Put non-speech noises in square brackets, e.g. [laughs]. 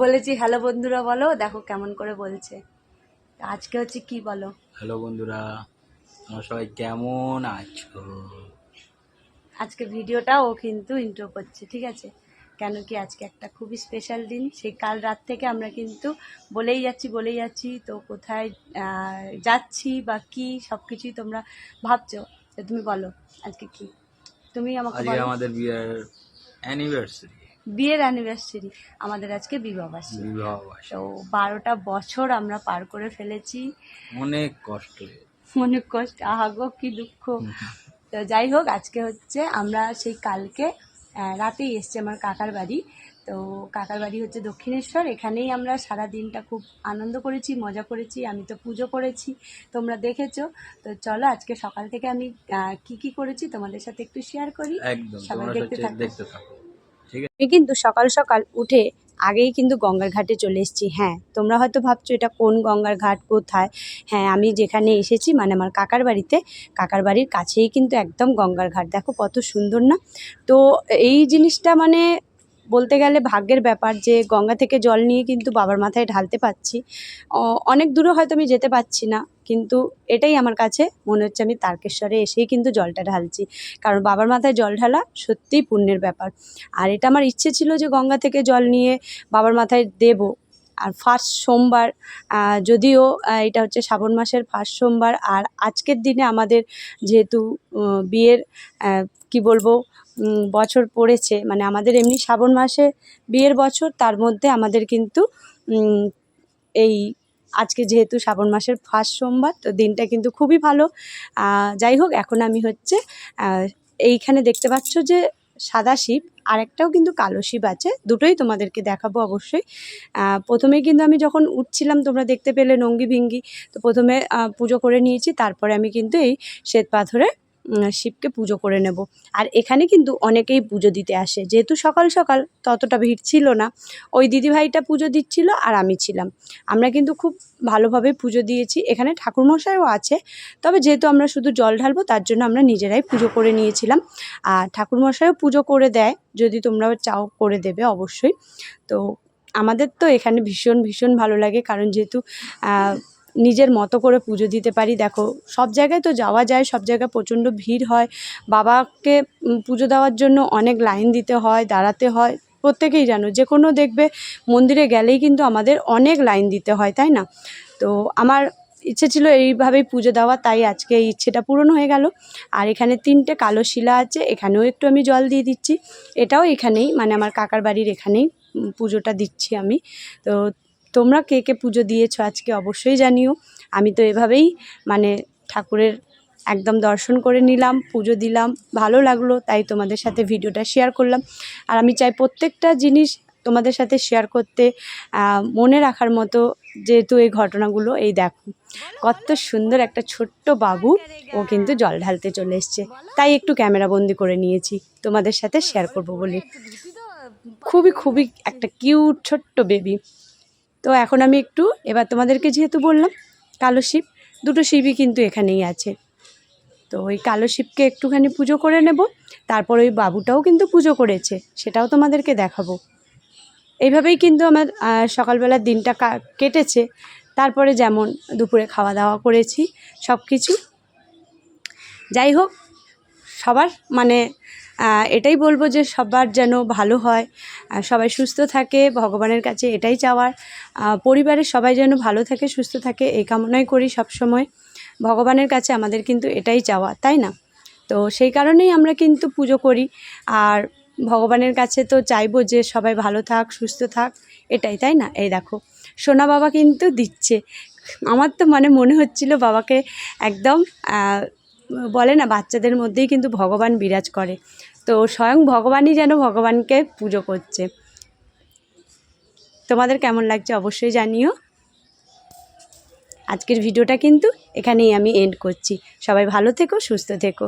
বলেছি হ্যালো বন্ধুরা বলো দেখো কেমন করে বলছে। আজকে হচ্ছে কি বলো? হ্যালো বন্ধুরা তোমরা সবাই কেমন আছো? আজকে ভিডিওটা ও কিন্তু ইন্ট্রো করছে ঠিক আছে? কেন কি আজকে একটা খুবই স্পেশাল দিন সেই কাল রাত থেকে আমরা কিন্তু বলেই যাচ্ছি বলেই যাচ্ছি তো কোথায় যাচ্ছি বা কি সব কিছুই তোমরা ভাবছ? তো তুমি বলো আজকে কি? তুমি আমাকে আজকে বলো। আমাদের বিয়ের অ্যানিভার্সারি বিয়ের অ্যানিভার্সারি আমাদের আজকে বিবাহবার্ষিকী। বিবাহ বার্ষিকী। তো বারোটা বছর আমরা পার করে ফেলেছি। অনেক কষ্ট। অনেক কষ্ট আহাগো কি দুঃখ। [laughs] তো যাই হোক আজকে হচ্ছে আমরা সেই কালকে রাতেই এসছি আমার কাকার বাড়ি। তো কাকার বাড়ি হচ্ছে দক্ষিণেশ্বর এখানেই আমরা সারা দিনটা খুব আনন্দ করেছি মজা করেছি আমি তো পুজো করেছি তোমরা দেখেছ। তো চলো আজকে সকাল থেকে আমি কি কি করেছি তোমাদের সাথে একটু শেয়ার করি। সবাই দেখতে থাকো। আমি কিন্তু সকাল সকাল উঠে আগেই কিন্তু গঙ্গার ঘাটে চলে এসেছি। হ্যাঁ তোমরা হয়তো ভাবছ এটা কোন গঙ্গার ঘাট, কোথায়? হ্যাঁ আমি যেখানে এসেছি মানে আমার কাকার বাড়িতে, কাকার বাড়ির কাছেই কিন্তু একদম গঙ্গার ঘাট। দেখো কত সুন্দর না? তো এই জিনিসটা মানে বলতে গেলে ভাগ্যের ব্যাপার যে গঙ্গা থেকে জল নিয়ে কিন্তু বাবার মাথায় ঢালতে পারছি। অনেক দূরে হয়তো আমি যেতে পারছি না, কিন্তু এটাই আমার কাছে মনে হচ্ছে আমি তারকেশ্বরে এসেই কিন্তু জলটা ঢালছি। কারণ বাবার মাথায় জল ঢালা সত্যিই পুণ্যের ব্যাপার। আর এটা আমার ইচ্ছে ছিল যে গঙ্গা থেকে জল নিয়ে বাবার মাথায় দেব। আর ফার্স্ট সোমবার যদিও এটা হচ্ছে শ্রাবণ মাসের ফার্স্ট সোমবার, আর আজকের দিনে আমাদের যেহেতু বিয়ের কি বলব বছর পড়েছে মানে আমাদের এমনি শ্রাবণ মাসে বিয়ের বছর, তার মধ্যে আমাদের কিন্তু এই আজকে যেহেতু শ্রাবণ মাসের ফার্স্ট সোমবার, তো দিনটা কিন্তু খুবই ভালো। যাই হোক, এখন আমি হচ্ছে এইখানে দেখতে পাচ্ছ যে সাদা শিব আর একটাও কিন্তু কালো শিব আছে। দুটোই তোমাদেরকে দেখাবো অবশ্যই। প্রথমে কিন্তু আমি যখন উঠছিলাম, তোমরা দেখতে পেলে নঙ্গি ভিঙ্গি তো প্রথমে পুজো করে নিয়েছি, তারপরে আমি কিন্তু এই শ্বেত পাথরে শিবকে পুজো করে নেব। আর এখানে কিন্তু অনেকেই পুজো দিতে আসে। যেহেতু সকাল সকাল, ততটা ভিড় ছিল না। ওই দিদিভাইটা পুজো দিচ্ছিল আর আমি ছিলাম। আমরা কিন্তু খুব ভালোভাবে পুজো দিয়েছি। এখানে ঠাকুরমশাইও আছে। তবে যেহেতু আমরা শুধু জল ঢালবো, তার জন্য আমরা নিজেরাই পুজো করে নিয়েছিলাম। আর ঠাকুরমশাইও পুজো করে দেয়। যদি তোমরা চাও করে দেবে অবশ্যই। তো আমাদের তো এখানে ভীষণ ভীষণ ভালো লাগে। কারণ যেহেতু নিজের মতো করে পুজো দিতে পারি। দেখো, সব জায়গায় তো যাওয়া যায়, সব জায়গায় প্রচণ্ড ভিড় হয়। বাবাকে পুজো দেওয়ার জন্য অনেক লাইন দিতে হয়, দাঁড়াতে হয়, প্রত্যেকেই জানো। যে কোনো দেখবে, মন্দিরে গেলেই কিন্তু আমাদের অনেক লাইন দিতে হয়, তাই না? তো আমার ইচ্ছে ছিল এইভাবেই পুজো দেওয়া, তাই আজকে এই ইচ্ছেটা পূরণ হয়ে গেল। আর এখানে তিনটে কালো শিলা আছে, এখানেও একটু আমি জল দিয়ে দিচ্ছি। এটাও এখানেই মানে আমার কাকার বাড়ির এখানেই পুজোটা দিচ্ছি আমি। তো তোমরা কে কে পুজো দিয়েছ আজকে অবশ্যই জানিও। আমি তো এভাবেই মানে ঠাকুরের একদম দর্শন করে নিলাম, পুজো দিলাম, ভালো লাগল, তাই তোমাদের সাথে ভিডিওটা শেয়ার করলাম। আর আমি চাই প্রত্যেকটা জিনিস তোমাদের সাথে শেয়ার করতে মনে রাখার মতো যেহেতু এই ঘটনাগুলো, এই দেখো, কত সুন্দর একটা ছোট্ট বাবু, ও কিন্তু জল ঢালতে চলে এসছে। তাই একটু ক্যামেরা বন্দি করে নিয়েছি, তোমাদের সাথে শেয়ার করব বলে। খুবই খুবই একটা কিউট ছোট্ট বেবি তো এখন আমি একটু, এবার তোমাদেরকে যেহেতু বললাম, কালো শিব, দুটো শিবই কিন্তু এখানেই আছে। তো ওই কালো শিবকে একটুখানি পুজো করে নেব, তারপর ওই বাবুটাও কিন্তু পুজো করেছে, সেটাও তোমাদেরকে দেখাবো। এইভাবেই কিন্তু আমার সকালবেলার দিনটা কেটেছে। তারপরে যেমন দুপুরে খাওয়া দাওয়া করেছি সব কিছু যাই হোক, সবার মানে এটাই বলব যে সবার যেন ভালো হয় সবাই সুস্থ থাকে, ভগবানের কাছে এটাই চাওয়ার পরিবারের সবাই যেন ভালো থাকে, সুস্থ থাকে, এই কামনাই করি সব সময় ভগবানের কাছে আমাদের কিন্তু এটাই চাওয়া, তাই না? তো সেই কারণেই আমরা কিন্তু পুজো করি, আর ভগবানের কাছে তো চাইব যে সবাই ভালো থাক, সুস্থ থাক, এটাই, তাই না? এই দেখো, সোনা বাবা কিন্তু দিচ্ছে। আমার তো মানে মনে হচ্ছিল বাবাকে একদম বলে না, বাচ্চাদের মধ্যেই কিন্তু ভগবান বিরাজ করে। তো স্বয়ং ভগবানই যেন ভগবানকে পুজো করছে। তোমাদের কেমন লাগছে অবশ্যই জানিও। আজকের ভিডিওটা কিন্তু এখানেই আমি এন্ড করছি। সবাই ভালো থেকো, সুস্থ থেকো।